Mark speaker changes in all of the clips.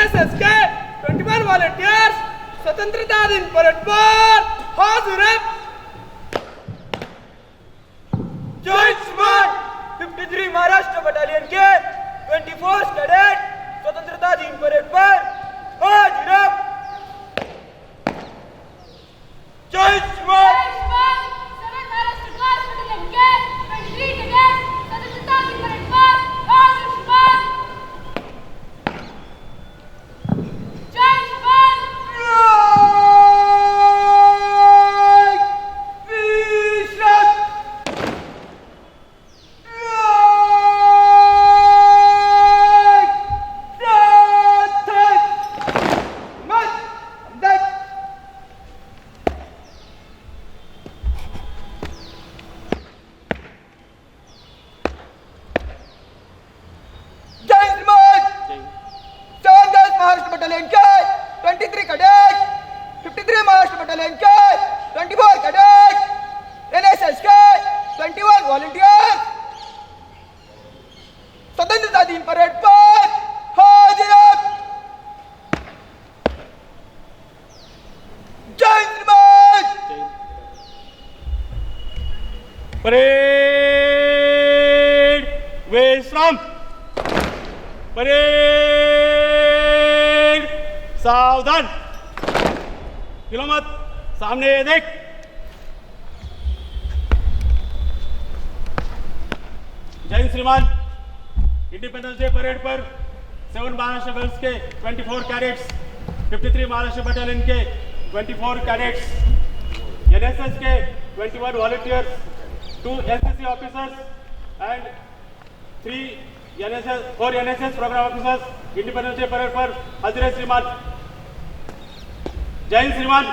Speaker 1: NSS के 21 volunteers स्वतंत्रता दिन परेड पर हाजिर है जॉइंट श्रीमान 53 महाराष्ट्र बटालियन के 24 कैडेट स्वतंत्रता दिन परेड पर हाजिर है जॉइंट श्रीमान
Speaker 2: विश्राम परेड. सावधान. हिलो सामने देख. जय श्रीमान. इंडिपेंडेंस डे परेड पर सेवन महाराष्ट्र गर्ल्स के 24 कैडेट्स 53 महाराष्ट्र बटालियन के 24 कैडेट्स एनएसएस के 21 volunteers three N S S four N S S programme officers independence day parade पर हाजिर श्रीमान जय हिंद श्रीमान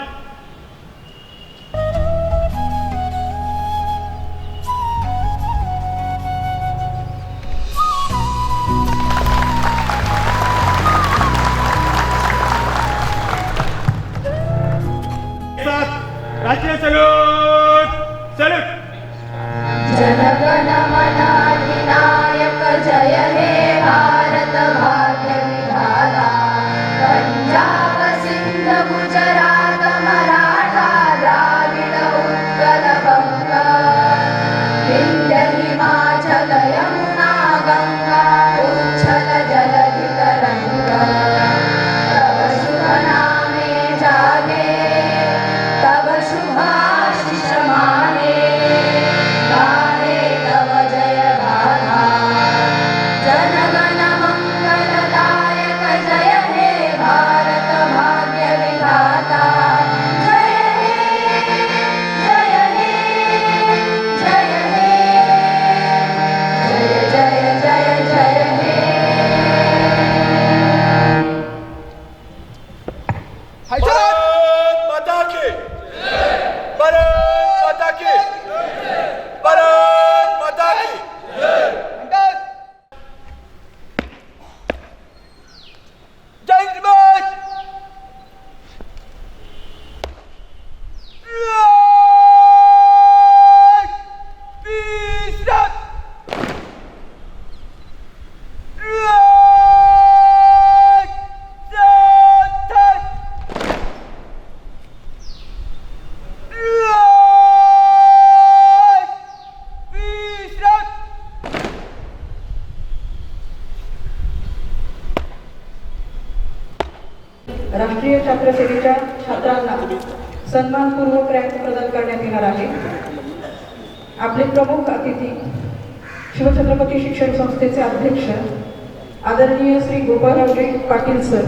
Speaker 3: आदरणीय श्री गोपाळरावजी पाटील सर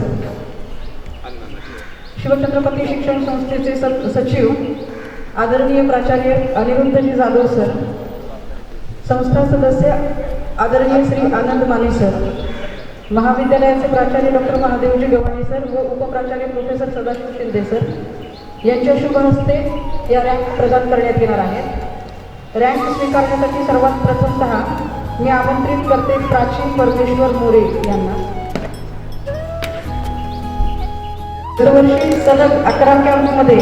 Speaker 3: शिवछत्रपती शिक्षण संस्थेचे सर सचिव आदरणीय प्राचार्य अनिरुद्धजी जाधव सर संस्था सदस्य आदरणीय श्री आनंद माने सर महाविद्यालयाचे प्राचार्य डॉक्टर महादेवजी गव्हाणे सर व उपप्राचार्य प्रोफेसर सदाशिव शिंदे सर यांच्या शुभ हस्ते या रँक प्रदान करण्यात येणार आहेत रँक स्वीकारण्यासाठी सर्वात प्रथमतः मी आमंत्रित करते प्राचीन परमेश्वर मोरे यांना. दरवर्षी सलग अकरा कॅम्पमध्ये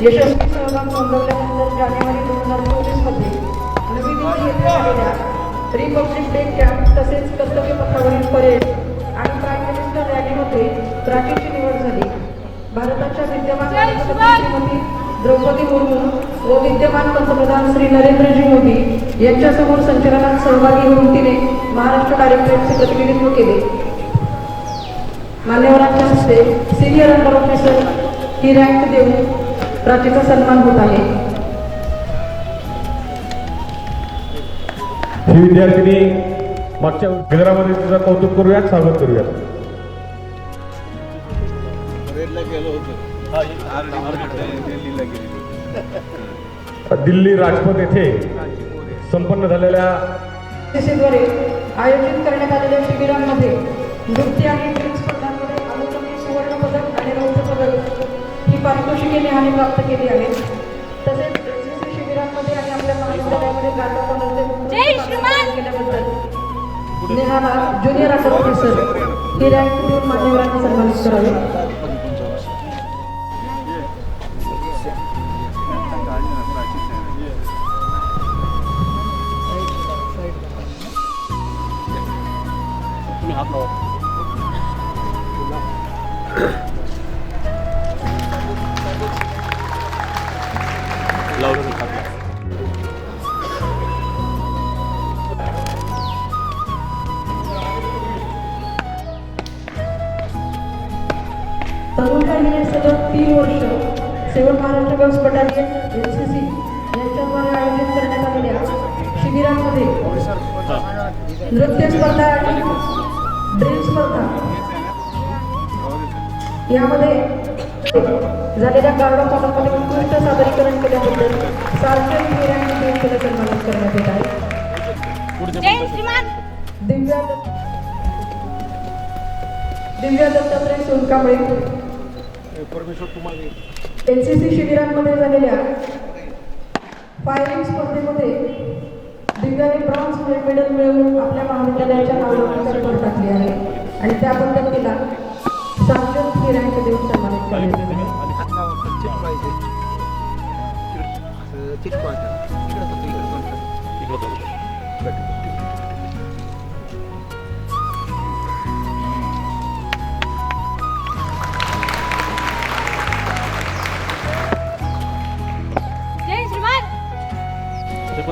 Speaker 3: यशस्वी सहभाग नोंदवल्यानंतर जानेवारी दोन हजार चोवीसमध्ये नवी दिल्ली येथे झालेल्या रिपब्लिक डे कॅम्प तसेच कर्तव्य पथावरील परेड आणि प्राईम मिनिस्टर रॅलीमध्ये प्राचीनची निवड झाली. भारताच्या विद्यमान द्रौपदी मुर्मू व विद्यमान पंतप्रधान श्री नरेंद्रजी मोदी यांच्यासमोर संचलनात सहभागी होऊन तिने महाराष्ट्र कार्यक्रमाचे प्रतिनिधित्व केले. मान्यवरांच्या हस्ते सिनियर अंडर ऑफिसर ही रँक देऊन प्राचीचा सन्मान होत आहे.
Speaker 4: ही विद्यार्थिनी मागच्या केंद्रामध्ये तिचं कौतुक करूयात स्वागत करूयात. दिल्ली राजपथ येथे संपन्न झालेल्या
Speaker 3: द्वारे आयोजित करण्यात आलेल्या शिबिरांमध्ये नृत्य आणि ड्रिंक स्पर्धांमध्ये अनुक्रमे सुवर्ण पदक आणि रौप्य पदक ही पारितोषिके नेहाने प्राप्त केली आहेत तसेच शिबिरांमध्ये आणि आपल्या महाविद्यालयामध्ये गाडा
Speaker 5: जय श्रीमान!
Speaker 3: केल्याबद्दल नेहाला ज्युनियर ऑफिसर ही रँक देऊन मान्यवरांना सन्मानित करावे seven Maharashtra girls battalion N C C यांच्याद्वारे आयोजित करण्यात आलेल्या शिबिरांमध्ये नृत्य स्पर्धा आणि ड्रिल स्पर्धा यामध्ये झालेल्या ऑफ ऑनरमध्ये उत्कृष्ट सादरीकरण केल्याबद्दल देऊन केलं सन्मानित करण्यात येत आहे. दिव्या दत्त- दिव्या दत्तात्रय सोनकांबळे.
Speaker 2: परमेश्वर तुम्हाला
Speaker 3: एन सी सी शिबिरांमध्ये झालेल्या फायरिंग स्पर्धेमध्ये दिव्याने ब्रॉन्झ मेडल मिळवून आपल्या महाविद्यालयाच्या नावाची भर टाकली आहे आणि त्याबद्दल तिला सांगत ही रँक देऊन सन्मानित करण्यात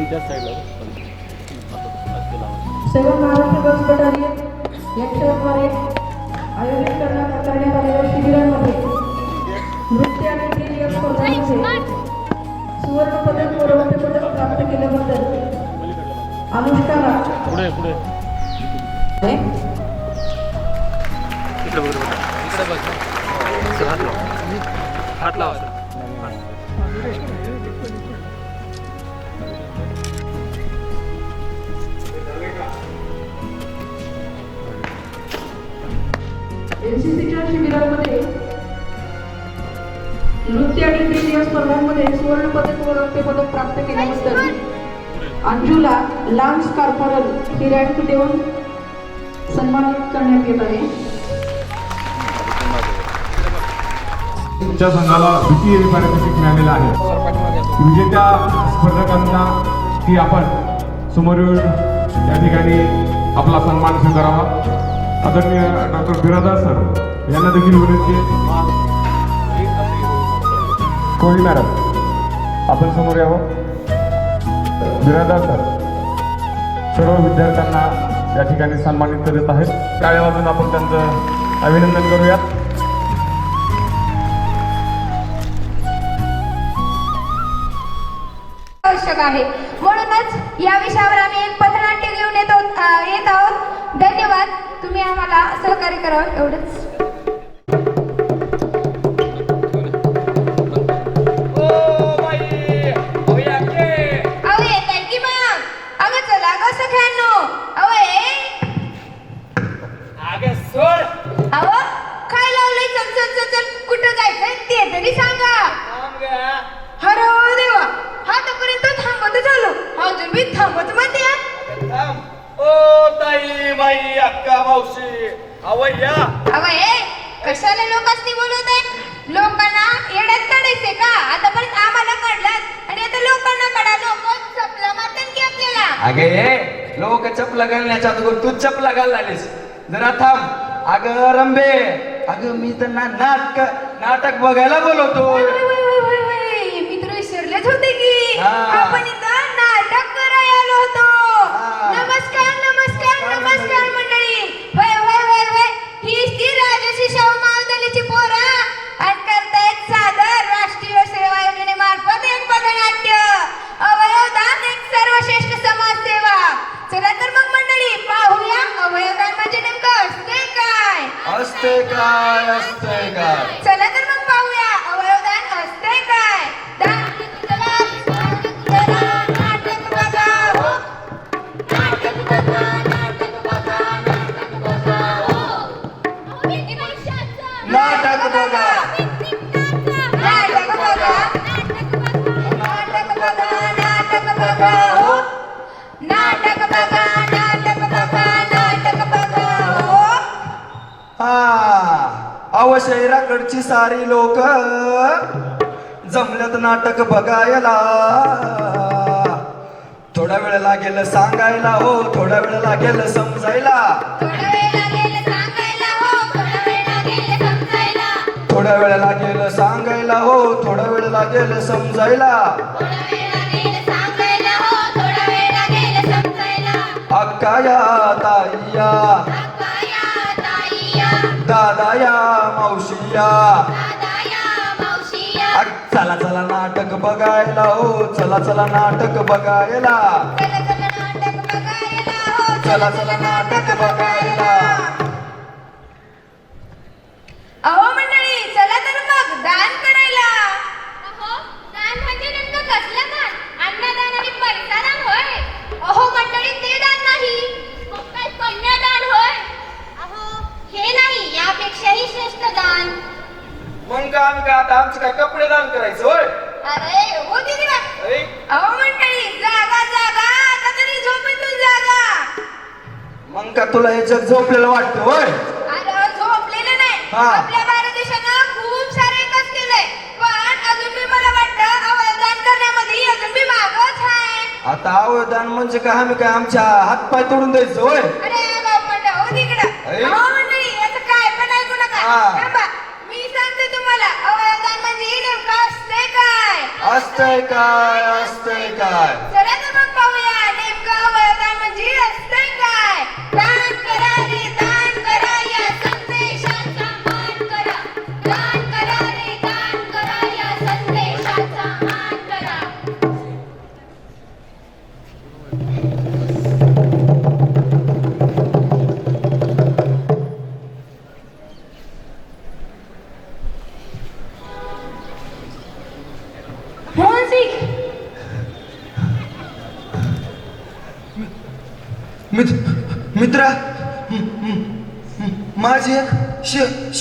Speaker 2: पण त्याच साईडला लावा.
Speaker 3: सेवन महाराष्ट्र गर्ल्स बटालियन यांच्याद्वारे आयोजित करण्यात करण्यात आलेल्या शिबिरांमध्ये नृत्य आणि ड्रिल या
Speaker 5: जय
Speaker 3: स्पर्धांमध्ये सुवर्ण पदक व रौप्य पदक प्राप्त केल्याबद्दल अनुष्काला
Speaker 2: पुढे पुढे.
Speaker 3: एनसीसीच्या शिबिरांमध्ये नृत्य आणि क्रीड या स्पर्धांमध्ये सुवर्ण पदक व रौप्य पदक प्राप्त केल्याबद्दल अंजूला लान्स कार्पोरल ही रँक देऊन सन्मानित करण्यात येत आहे.
Speaker 4: च्या संघाला द्वितीय पारितोषिक मिळालेलं आहे. विजेत्या स्पर्धकांना की आपण समोर या ठिकाणी आपला सन्मान स्वीकारावा. आदरणीय डॉक्टर बिरादार सर यांना देखील विनंती कोळी मॅडम? आपण समोर यावं. बिरादार सर सर्व विद्यार्थ्यांना या ठिकाणी सन्मानित करीत आहेत. टाळ्या वाजून आपण त्यांचं अभिनंदन करूयात.
Speaker 5: आवश्यक आहे. म्हणूनच या विषयावर आम्ही एक पथनाट्य घेऊन येतो येत आहोत. धन्यवाद. तुम्ही आम्हाला सहकार्य करावं एवढंच. हा थांबत मध्ये
Speaker 6: ओ ताई बाई अक्का मावशी अवय्या
Speaker 5: अहो ए कशाला लोकांनी बोलवत आहे लोकांना येड्यात काढायचे का आतापर्यंत आम्हाला काढलात आणि आता लोकांना काढा लोक चपला मारतात की आपल्याला
Speaker 6: अगे ये लोक चपला घालण्याच्या अगोदर तू चपला घालणारीस जरा थांब अगं रंबे अगं मी तर ना नाटक नाटक बघायला बोलवतो
Speaker 5: वय, वय, वय, वय, वय. मित्र विसरले
Speaker 6: हा.
Speaker 5: आपण इथं असते
Speaker 6: शहराकडची सारी लोक जमल्यात नाटक बघायला. थोडा वेळ लागेल सांगायला हो थोडा वेळ लागेल समजायला.
Speaker 5: थोडा वेळ लागेल सांगायला, हो. थोडा वेळ लागेल समजायला.
Speaker 6: अक्काया ताईया. दादाया
Speaker 5: दादाया, मावशिया.
Speaker 6: चला चला नाटक बघायला हो चला चला नाटक बघायला
Speaker 5: चला, चला नाटक बघायला,
Speaker 6: आम्ही काय आता आमचे काय कपडे दान करायचं होय?
Speaker 5: अरे हो दिदी बा. अहो मंडळी जागा जागा. आता तरी झोपेतून जागा.
Speaker 6: मग का तुला हे जग झोपलेलं वाटतं होय?
Speaker 5: अरे झोपलेलं नाही.
Speaker 6: हा.
Speaker 5: आपल्या भारत देशानं खूप सारे विकास केलाय. पण अजून मला वाटतं अवयदान करण्यामध्ये अजून मागच आहे.
Speaker 6: आता अवदान म्हणजे काय? आम्ही काय आमच्या हातपाय तोडून द्यायचं होय?
Speaker 5: अरे बाप म्हणलं हो तिकडं.
Speaker 6: अरे
Speaker 5: मंडळी याचं काय पण ऐकू नका
Speaker 6: हा.
Speaker 5: थांबा मी सांगते तुम्हाला अवयदान म्हणजे नेमकं असते काय
Speaker 6: असतंय काय असतंय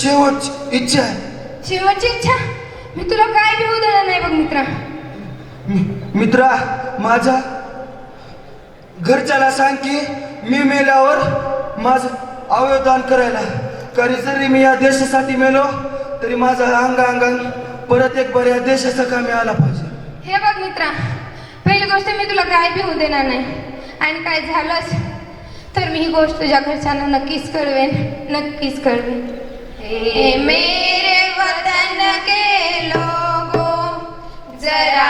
Speaker 6: शेवट इच्छा आहे.
Speaker 5: शेवटची इच्छा? मी तुला काय घेऊ देणार नाही बघ मित्रा.
Speaker 6: मि- मित्रा माझ्या घरच्याला सांग की मी मेल्यावर माझं अवयवदान करायला. कधी जरी मी या देशासाठी मेलो तरी माझं अंग अंगांग परत एक बऱ्या देशाचा कामी आला पाहिजे.
Speaker 5: हे बघ मित्रा पहिली गोष्ट मी तुला काय भिवू देणार नाही. आणि काय झालंच तर मी ही गोष्ट तुझ्या घरच्यांना नक्कीच कळवेन नक्कीच कळवेन. ए मेरे वतन के लोगों जरा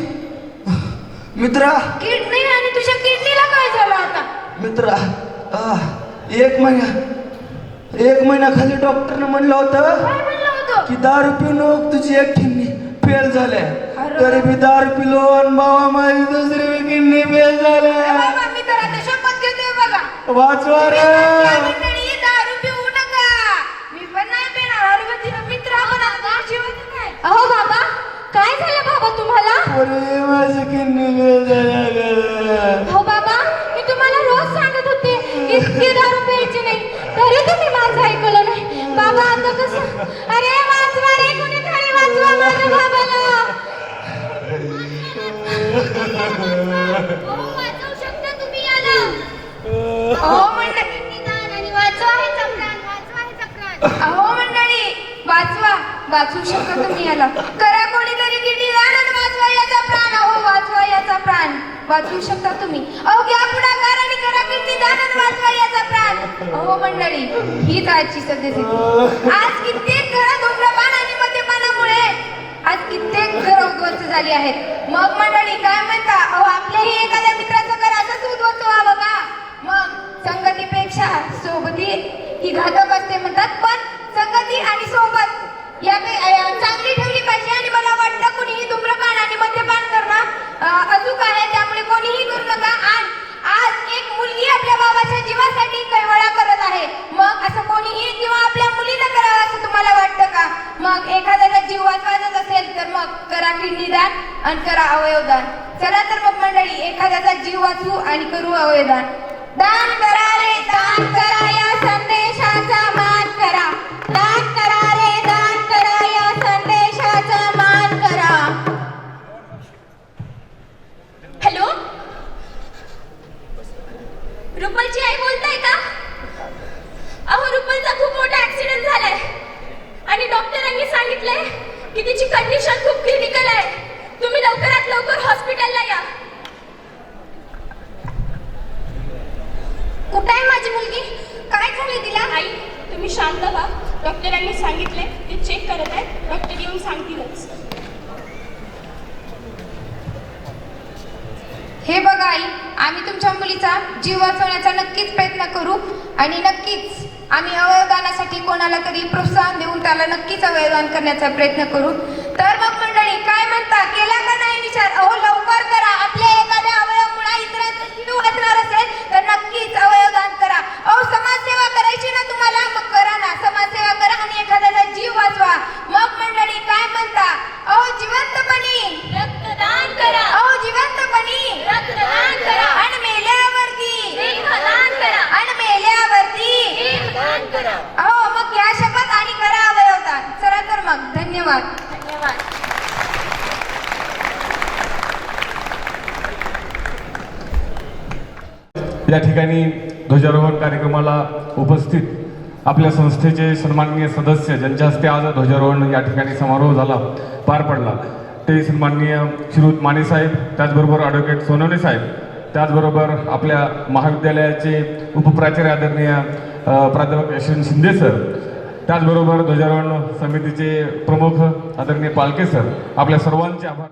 Speaker 5: मित्रा.
Speaker 6: किडनी
Speaker 5: आणि तुझ्या किडनीला काय झालं आता?
Speaker 6: मित्रा आ, एक महिना एक महिना खाली डॉक्टरने म्हणलं होतं
Speaker 5: काय म्हणलं होतं?
Speaker 6: की दारू नको तुझी एक किडनी फेल झाल्या. तरी मी दारू पिलो आणि बाबा माझी दुसरी किडनी फेल झाल्या.
Speaker 5: बाबा मी तर आता शपथ घेते बघा.
Speaker 6: वाचवा रे.
Speaker 5: हो बाबा मी तुम्हाला रोज सांगत होते इतकी दारू प्यायची नाही. तरी तुम्ही माझं ऐकलं नाही. बाबा आता कसं? अरे वाचू शकत शकता तुम्ही याला. करा कोणीतरी किती दान वाचवा याचा प्राण अहो वाचवा याचा प्राण. वाचवू शकता तुम्ही. अहो घ्या पुढाकार आणि करा किती दान वाचवा याचा प्राण. अहो मंडळी हीच आजची सद्यस्थिती. आज कित्येक घरं धूम्रपान आणि मद्यपानामुळे आज कित्येक घर उद्ध्वस्त झाली आहेत. मग मंडळी काय म्हणता? अहो आपल्याही एखाद्या मित्राचं घर असंच उद्ध्वस्त व्हावं का? मग संगतीपेक्षा सोबती ही घातक असते म्हणतात पण संगती आणि सोबत या चांगली ठेवली पाहिजे आणि मला वाटतं कोणीही धूम्रपान आणि मद्यपान करणं अचूक आहे. त्यामुळे कोणीही करू नका. आणि आज एक मुलगी आपल्या बाबाच्या जीवासाठी कैवळा करत आहे. मग असं कोणीही किंवा आपल्या मुलीनं करावं असं तुम्हाला वाटतं का? मग एखाद्याचा जीव वाचवायचाच असेल तर मग करा किडनीदान आणि करा अवयवदान. चला तर मग मंडळी एखाद्याचा जीव वाचवू आणि करू अवयवदान. दान करा रे दान करा मुलगी? काय झाले तिला?
Speaker 7: आई तुम्ही शांत व्हा. डॉक्टरांनी सांगितले ते चेक करत आहेत. डॉक्टर येऊन सांगतीलच.
Speaker 5: हे बघा आई आम्ही तुमच्या मुलीचा जीव वाचवण्याचा नक्कीच प्रयत्न करू. आणि नक्कीच आम्ही अवयवदानासाठी कोणाला तरी प्रोत्साहन देऊन त्याला नक्कीच अवयवदान करण्याचा प्रयत्न करू. तर मग मंडळी काय म्हणता? केला का नाही विचार? अहो लवकर करा. आपल्या एखाद्या अवयवमुळा इतरांचा जीव वाचणार असेल तर नक्कीच अवयवदान करा अहो समाजसेवा करायची ना तुम्हाला मग करा ना समाजसेवा करा आणि एखाद्याचा जीव वाचवा मग मंडळी काय म्हणता अहो जिवंतपणी
Speaker 7: रक्तदान करा.
Speaker 5: अहो जिवंतपणी.
Speaker 7: रक्तदान करा.
Speaker 5: आणि मेल्यावरती
Speaker 7: देहदान करा.
Speaker 5: आणि मेल्यावरती
Speaker 7: देहदान करा.
Speaker 5: अहो मग घ्या शपथ आणि करा अवयवदान. चला तर मग. धन्यवाद.
Speaker 7: धन्यवाद.
Speaker 4: या ठिकाणी ध्वजारोहण कार्यक्रमाला उपस्थित आपल्या संस्थेचे सन्माननीय सदस्य ज्यांच्या हस्ते आज ध्वजारोहण या ठिकाणी समारोह झाला पार पडला. ते सन्माननीय श्रीयुत माने साहेब त्याचबरोबर ॲडव्होकेट सोनवणे साहेब त्याचबरोबर आपल्या महाविद्यालयाचे उपप्राचार्य आदरणीय प्राध्यापक यशवंत शिंदे सर त्याचबरोबर ध्वजारोहण समितीचे प्रमुख आदरणीय पालके सर आपल्या सर्वांचे आभार.